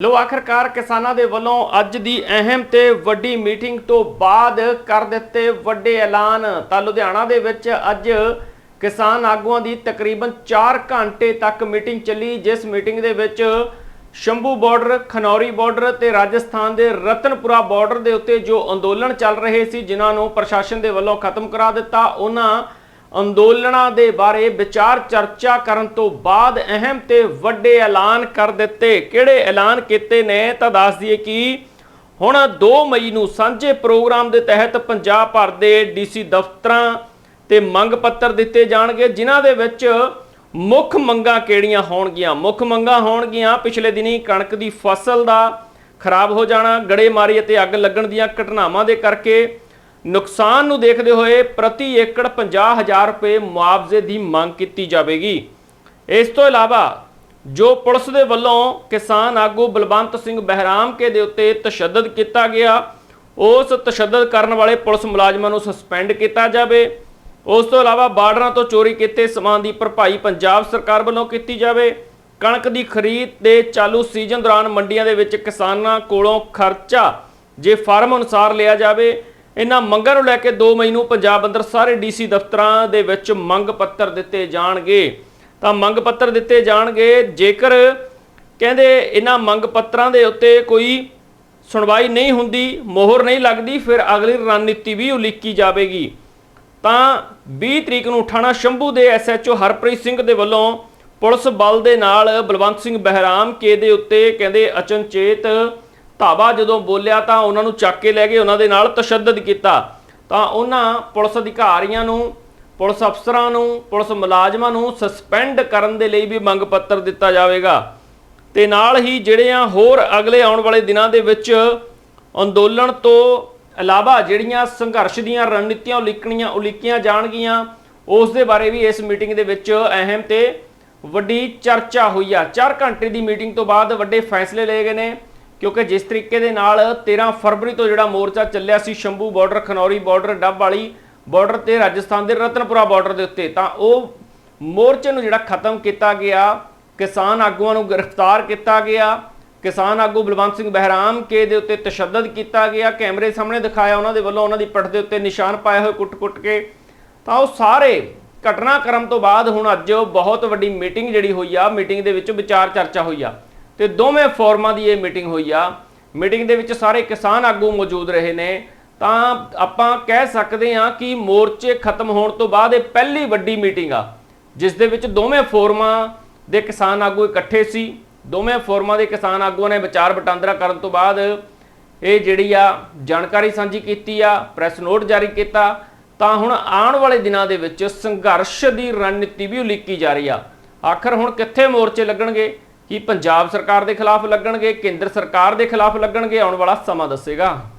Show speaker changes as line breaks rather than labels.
ਲੋ, ਆਖਰਕਾਰ ਕਿਸਾਨਾਂ ਦੇ ਵੱਲੋਂ ਅੱਜ ਦੀ ਅਹਿਮ ਤੇ ਵੱਡੀ ਮੀਟਿੰਗ ਤੋਂ ਬਾਅਦ ਕਰ ਦਿੱਤੇ ਵੱਡੇ ਐਲਾਨ। ਤਾਂ ਲੁਧਿਆਣਾ ਦੇ ਵਿੱਚ ਅੱਜ ਕਿਸਾਨ ਆਗੂਆਂ ਦੀ ਤਕਰੀਬਨ 4 ਘੰਟੇ ਤੱਕ ਮੀਟਿੰਗ ਚੱਲੀ, ਜਿਸ ਮੀਟਿੰਗ ਦੇ ਵਿੱਚ ਸ਼ੰਭੂ ਬਾਰਡਰ, ਖਨੌਰੀ ਬਾਰਡਰ ਤੇ ਰਾਜਸਥਾਨ ਦੇ ਰਤਨਪੁਰਾ ਬਾਰਡਰ ਦੇ ਉੱਤੇ ਜੋ ਅੰਦੋਲਨ ਚੱਲ ਰਹੇ ਸੀ, ਜਿਨ੍ਹਾਂ ਨੂੰ ਪ੍ਰਸ਼ਾਸਨ ਦੇ ਵੱਲੋਂ ਖਤਮ ਕਰਾ ਦਿੱਤਾ, ਉਹਨਾਂ ਅੰਦੋਲਨਾਂ ਦੇ ਬਾਰੇ ਵਿਚਾਰ ਚਰਚਾ ਕਰਨ ਤੋਂ ਬਾਅਦ ਅਹਿਮ ਤੇ ਵੱਡੇ ਐਲਾਨ ਕਰ ਦਿੱਤੇ। ਕਿਹੜੇ ਐਲਾਨ ਕੀਤੇ ਨੇ ਤਾਂ ਦੱਸ ਦਈਏ ਕਿ ਹੁਣ 2 ਮਈ ਨੂੰ ਸਾਂਝੇ ਪ੍ਰੋਗਰਾਮ ਦੇ ਤਹਿਤ ਪੰਜਾਬ ਭਰ ਦੇ ਡੀਸੀ ਦਫ਼ਤਰਾਂ ਤੇ ਮੰਗ ਪੱਤਰ ਦਿੱਤੇ ਜਾਣਗੇ, ਜਿਨ੍ਹਾਂ ਦੇ ਵਿੱਚ ਮੁੱਖ ਮੰਗਾਂ ਕਿਹੜੀਆਂ ਹੋਣਗੀਆਂ? ਮੁੱਖ ਮੰਗਾਂ ਹੋਣਗੀਆਂ, ਪਿਛਲੇ ਦਿਨੀ ਕਣਕ ਦੀ ਫਸਲ ਦਾ ਖਰਾਬ ਹੋ ਜਾਣਾ, ਗੜੇਮਾਰੀ ਅਤੇ ਅੱਗ ਲੱਗਣ ਦੀਆਂ ਘਟਨਾਵਾਂ ਦੇ ਕਰਕੇ ਨੁਕਸਾਨ ਨੂੰ ਦੇਖਦੇ ਹੋਏ ਪ੍ਰਤੀ ਏਕੜ 50000 ਰੁਪਏ ਮੁਆਵਜ਼ੇ ਦੀ ਮੰਗ ਕੀਤੀ ਜਾਵੇਗੀ। ਇਸ ਤੋਂ ਇਲਾਵਾ ਜੋ ਪੁਲਿਸ ਦੇ ਵੱਲੋਂ ਕਿਸਾਨ ਆਗੂ ਬਲਵੰਤ ਸਿੰਘ ਬਹਿਰਾਮ ਕੇ ਦੇ ਉੱਤੇ ਤਸ਼ੱਦਦ ਕੀਤਾ ਗਿਆ, ਉਸ ਤਸ਼ੱਦਦ ਕਰਨ ਵਾਲੇ ਪੁਲਿਸ ਮੁਲਾਜ਼ਮਾਂ ਨੂੰ ਸਸਪੈਂਡ ਕੀਤਾ ਜਾਵੇ। ਉਸ ਤੋਂ ਇਲਾਵਾ ਬਾਰਡਰਾਂ ਤੋਂ ਚੋਰੀ ਕੀਤੇ ਸਮਾਨ ਦੀ ਭਰਪਾਈ ਪੰਜਾਬ ਸਰਕਾਰ ਵੱਲੋਂ ਕੀਤੀ ਜਾਵੇ। ਕਣਕ ਦੀ ਖਰੀਦ ਦੇ ਚਾਲੂ ਸੀਜ਼ਨ ਦੌਰਾਨ ਮੰਡੀਆਂ ਦੇ ਵਿੱਚ ਕਿਸਾਨਾਂ ਕੋਲੋਂ ਖਰਚਾ ਜੇ ਫਾਰਮ ਅਨੁਸਾਰ ਲਿਆ ਜਾਵੇ ਇਹਨਾਂ ਮੰਗਾਂ ਨੂੰ ਲੈ ਕੇ 2 ਮਈ ਨੂੰ ਪੰਜਾਬ ਅੰਦਰ ਸਾਰੇ ਡੀਸੀ ਦਫ਼ਤਰਾਂ ਦੇ ਵਿੱਚ ਮੰਗ ਪੱਤਰ ਦਿੱਤੇ ਜਾਣਗੇ। ਤਾਂ ਮੰਗ ਪੱਤਰ ਦਿੱਤੇ ਜਾਣਗੇ, ਜੇਕਰ ਕਹਿੰਦੇ ਇਹਨਾਂ ਮੰਗ ਪੱਤਰਾਂ ਦੇ ਉੱਤੇ ਕੋਈ ਸੁਣਵਾਈ ਨਹੀਂ ਹੁੰਦੀ, ਮੋਹਰ ਨਹੀਂ ਲੱਗਦੀ, ਫਿਰ ਅਗਲੀ ਰਣਨੀਤੀ ਵੀ ਉਲੀਕੀ ਜਾਵੇਗੀ। ਤਾਂ 20 ਤਰੀਕ ਨੂੰ ਠਾਣਾ ਸ਼ੰਭੂ ਦੇ ਐਸਐਚਓ ਹਰਪ੍ਰੀਤ ਸਿੰਘ ਦੇ ਵੱਲੋਂ ਪੁਲਿਸ ਬਲ ਦੇ ਨਾਲ ਬਲਵੰਤ ਸਿੰਘ ਬਹਿਰਾਮ ਕੇ ਦੇ ਉੱਤੇ ਕਹਿੰਦੇ ਅਚਨਚੇਤ ਧਾਵਾ ਜਦੋਂ ਬੋਲਿਆ ਤਾਂ ਉਹਨਾਂ ਨੂੰ ਚੱਕ ਕੇ ਲੈ ਗਏ, ਉਹਨਾਂ ਦੇ ਨਾਲ ਤਸ਼ੱਦਦ ਕੀਤਾ। ਤਾਂ ਉਹਨਾਂ ਪੁਲਿਸ ਅਧਿਕਾਰੀਆਂ ਨੂੰ, ਪੁਲਿਸ ਅਫਸਰਾਂ ਨੂੰ, ਪੁਲਿਸ ਮੁਲਾਜ਼ਮਾਂ ਨੂੰ ਸਸਪੈਂਡ ਕਰਨ ਦੇ ਲਈ ਵੀ ਮੰਗ ਪੱਤਰ ਦਿੱਤਾ ਜਾਵੇਗਾ। ਤੇ ਨਾਲ ਹੀ ਜਿਹੜੇ ਆ ਹੋਰ ਅਗਲੇ ਆਉਣ ਵਾਲੇ ਦਿਨਾਂ ਦੇ ਵਿੱਚ ਅੰਦੋਲਨ ਤੋਂ ਇਲਾਵਾ ਜਿਹੜੀਆਂ ਸੰਘਰਸ਼ ਦੀਆਂ ਰਣਨੀਤੀਆਂ ਉਲੀਕਣੀਆਂ, ਉਲੀਕੀਆਂ ਜਾਣਗੀਆਂ, ਉਸ ਦੇ ਬਾਰੇ ਵੀ ਇਸ ਮੀਟਿੰਗ ਦੇ ਵਿੱਚ ਅਹਿਮ ਤੇ ਵੱਡੀ ਚਰਚਾ ਹੋਈ ਆ। 4 ਘੰਟੇ ਦੀ ਮੀਟਿੰਗ ਤੋਂ ਬਾਅਦ ਵੱਡੇ ਫੈਸਲੇ ਲਏ ਗਏ ਨੇ। ਕਿਉਂਕਿ ਜਿਸ ਤਰੀਕੇ ਦੇ ਨਾਲ 13 ਫਰਵਰੀ ਤੋਂ ਜਿਹੜਾ ਮੋਰਚਾ ਚੱਲਿਆ ਸੀ Shambhu border, Khanauri border, Dabwali border ਤੇ ਰਾਜਸਥਾਨ ਦੇ ਰਤਨਪੁਰਾ ਬਾਰਡਰ ਦੇ ਉੱਤੇ, ਤਾਂ ਉਹ ਮੋਰਚੇ ਨੂੰ ਜਿਹੜਾ ਖਤਮ ਕੀਤਾ ਗਿਆ, ਕਿਸਾਨ ਆਗੂਆਂ ਨੂੰ ਗ੍ਰਿਫਤਾਰ ਕੀਤਾ ਗਿਆ, ਕਿਸਾਨ ਆਗੂ ਬਲਵੰਤ ਸਿੰਘ ਬਹਿਰਾਮ ਕੇ ਦੇ ਉੱਤੇ ਤਸ਼ੱਦਦ ਕੀਤਾ ਗਿਆ, ਕੈਮਰੇ ਸਾਹਮਣੇ ਦਿਖਾਇਆ ਉਹਨਾਂ ਦੇ ਵੱਲੋਂ ਉਹਨਾਂ ਦੀ ਪਿੱਠ ਦੇ ਉੱਤੇ ਨਿਸ਼ਾਨ ਪਾਏ ਹੋਏ ਕੁੱਟ-ਕੁੱਟ ਕੇ। ਤਾਂ ਉਹ ਸਾਰੇ ਘਟਨਾਕ੍ਰਮ ਤੋਂ ਬਾਅਦ ਹੁਣ ਅੱਜ ਬਹੁਤ ਵੱਡੀ ਮੀਟਿੰਗ ਜਿਹੜੀ ਹੋਈ ਆ, ਮੀਟਿੰਗ ਦੇ ਵਿੱਚ ਵਿਚਾਰ ਚਰਚਾ ਹੋਈ ਆ। ਤੇ ਦੋਵੇਂ ਫੋਰਮਾਂ ਦੀ ਇਹ ਮੀਟਿੰਗ ਹੋਈ ਆ। ਮੀਟਿੰਗ ਦੇ ਵਿੱਚ ਸਾਰੇ ਕਿਸਾਨ ਆਗੂ ਮੌਜੂਦ ਰਹੇ ਨੇ। ਤਾਂ ਆਪਾਂ ਕਹਿ ਸਕਦੇ ਹਾਂ ਕਿ ਮੋਰਚੇ ਖਤਮ ਹੋਣ ਤੋਂ ਬਾਅਦ ਇਹ ਪਹਿਲੀ ਵੱਡੀ ਮੀਟਿੰਗ ਆ, ਜਿਸ ਦੇ ਵਿੱਚ ਦੋਵੇਂ ਫੋਰਮਾਂ ਦੇ ਕਿਸਾਨ ਆਗੂ ਇਕੱਠੇ ਸੀ। ਦੋਵੇਂ ਫੋਰਮਾਂ ਦੇ ਕਿਸਾਨ ਆਗੂਆਂ ਨੇ ਵਿਚਾਰ ਵਟਾਂਦਰਾ ਕਰਨ ਤੋਂ ਬਾਅਦ ਇਹ ਜਿਹੜੀ ਆ ਜਾਣਕਾਰੀ ਸਾਂਝੀ ਕੀਤੀ ਆ, ਪ੍ਰੈਸ ਨੋਟ ਜਾਰੀ ਕੀਤਾ। ਤਾਂ ਹੁਣ ਆਉਣ ਵਾਲੇ ਦਿਨਾਂ ਦੇ ਵਿੱਚ ਸੰਘਰਸ਼ ਦੀ ਰਣਨੀਤੀ ਵੀ ਉਲੀਕੀ ਜਾ ਰਹੀ ਆ। ਆਖਰ ਹੁਣ ਕਿੱਥੇ ਮੋਰਚੇ ਲੱਗਣਗੇ? ਕੀ ਪੰਜਾਬ ਸਰਕਾਰ ਦੇ ਖਿਲਾਫ ਲੱਗਣਗੇ, ਕੇਂਦਰ ਸਰਕਾਰ ਦੇ ਖਿਲਾਫ ਲੱਗਣਗੇ, ਆਉਣ ਵਾਲਾ ਸਮਾਂ ਦੱਸੇਗਾ।